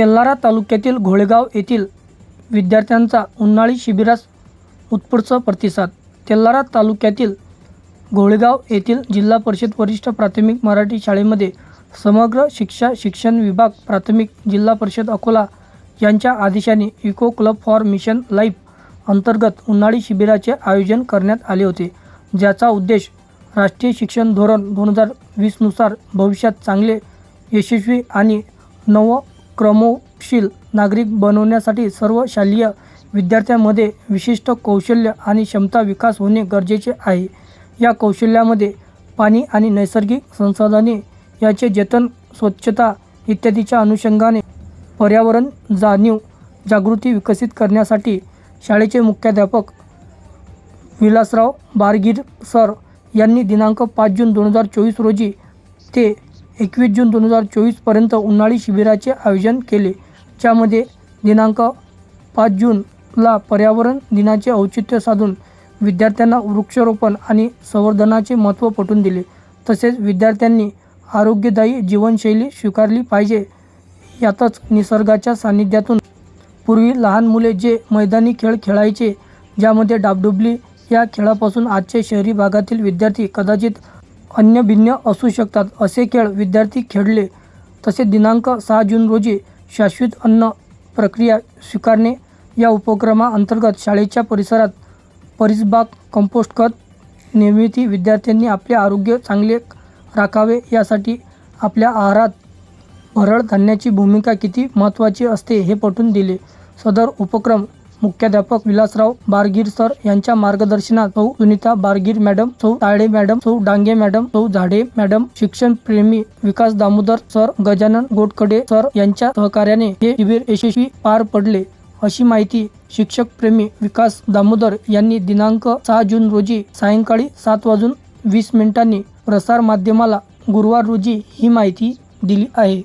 तेल्हारा तालुक्यातील घोळेगाव येथील विद्यार्थ्यांचा उन्हाळी शिबिरास उत्स्फूर्त प्रतिसाद. तेल्हारा तालुक्यातील घोळेगाव येथील जिल्हा परिषद वरिष्ठ प्राथमिक मराठी शाळेमध्ये समग्र शिक्षा शिक्षण विभाग प्राथमिक जिल्हा परिषद अकोला यांच्या आदेशाने eco club for mission life अंतर्गत उन्हाळी शिबिराचे आयोजन करण्यात आले होते. ज्याचा उद्देश राष्ट्रीय शिक्षण धोरण दोन हजार वीसनुसार भविष्यात चांगले यशस्वी आणि क्रमशील नागरिक बनवण्यासाठी सर्व शालेय विद्यार्थ्यांमध्ये विशिष्ट कौशल्य आणि क्षमता विकास होणे गरजेचे आहे. या कौशल्यामध्ये पाणी आणि नैसर्गिक संसाधने याचे जतन स्वच्छता इत्यादीच्या अनुषंगाने पर्यावरण जाणीव जागृती विकसित करण्यासाठी शाळेचे मुख्याध्यापक विलासराव बारगीर सर यांनी दिनांक पाच जून दोन हजार चोवीस रोजी ते एकवीस जून दोन हजार चोवीसपर्यंत उन्हाळी शिबिराचे आयोजन केले. ज्यामध्ये दिनांक पाच जूनला पर्यावरण दिनाचे औचित्य साधून विद्यार्थ्यांना वृक्षारोपण आणि संवर्धनाचे महत्त्व पटवून दिले. तसेच विद्यार्थ्यांनी आरोग्यदायी जीवनशैली स्वीकारली पाहिजे. यातच निसर्गाच्या सान्निध्यातून पूर्वी लहान मुले जे मैदानी खेळ खेळायचे ज्यामध्ये डाबडुबली या खेळापासून आजचे शहरी भागातील विद्यार्थी कदाचित अन्य भिन्न असू शकतात. असे खेळ विद्यार्थी खेळले. तसे दिनांक सहा जून रोजी शाश्वत अन्न प्रक्रिया स्वीकारणे या उपक्रमाअंतर्गत शाळेच्या परिसरात परिसबाग कंपोस्ट खत निर्मिती विद्यार्थ्यांनी आपले आरोग्य चांगले राखावे यासाठी आपल्या आहारात भरड धान्याची भूमिका किती महत्त्वाची असते हे पटवून दिले. सदर उपक्रम मुख्याध्यापक विलासराव बारगीर सर यांच्या मार्गदर्शनात सौ सुनीता बारगीर मॅडम सौ ताळे मॅडम सौ डांगे मॅडम सौ झाडे मॅडम शिक्षण प्रेमी विकास दामोदर सर गजानन गोटकडे सर यांच्या सहकार्याने हे शिबिर यशस्वी पार पडले. अशी माहिती शिक्षक प्रेमी विकास दामोदर यांनी दिनांक सहा जून रोजी सायंकाळी सात वाजून वीस मिनिटांनी प्रसार माध्यमाला गुरुवार रोजी ही माहिती दिली आहे.